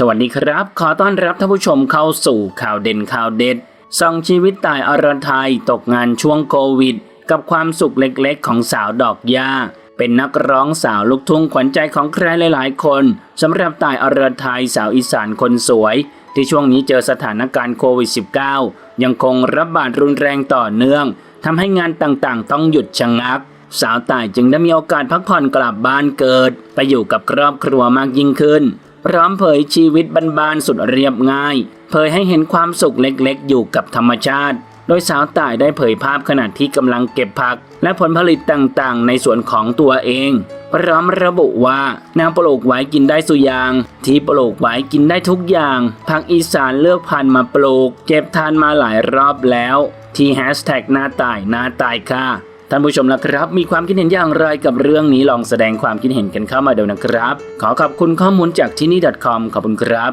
สวัสดีครับ ขอต้อนรับท่านผู้ชมเข้าสู่ข่าวเด่นข่าวเด็ดส่องชีวิตตายอรไทยตกงานช่วงโควิด กับความสุขเล็กๆ ของสาวดอกย่าเป็นนักร้องสาวลูกทุ่งขวัญใจของใครหลายๆ คนสำหรับตายอรไทยสาวอีสานคนสวย ที่ช่วงนี้เจอสถานการณ์โควิด -19 ยังคงระบาดรุนแรงต่อเนื่องทำให้งานต่างๆ ต้องหยุดชะงัก สาวต่ายจึงได้มีโอกาสพักผ่อนกลับบ้านเกิด ไปอยู่กับครอบครัวมากยิ่งขึ้น พร้อมเผยชีวิตบ้านๆสุดเรียบง่าย เผยให้เห็นความสุขเล็กๆ อยู่กับธรรมชาติ โดยสาวต่ายได้เผยภาพขณะที่กำลังเก็บผัก และผลผลิตต่างๆ ในสวนของตัวเอง พร้อมระบุว่าแนวปลูกไว้กินได้สุยาง ที่ปลูกไว้กินได้ทุกอย่างผักอีสานเลือกพันมาปลูก เก็บทานมาหลายรอบแล้ว ที่แฮชแท็กหน้าตายหน้าตายค่ะ ท่านผู้ชมนะครับ มีความคิดเห็นอย่างไรกับเรื่องนี้ลองแสดงความคิดเห็นกันเข้ามาเดี๋ยวนะครับ ขอขอบคุณข้อมูลจากที่นี่ .com ขอบคุณครับ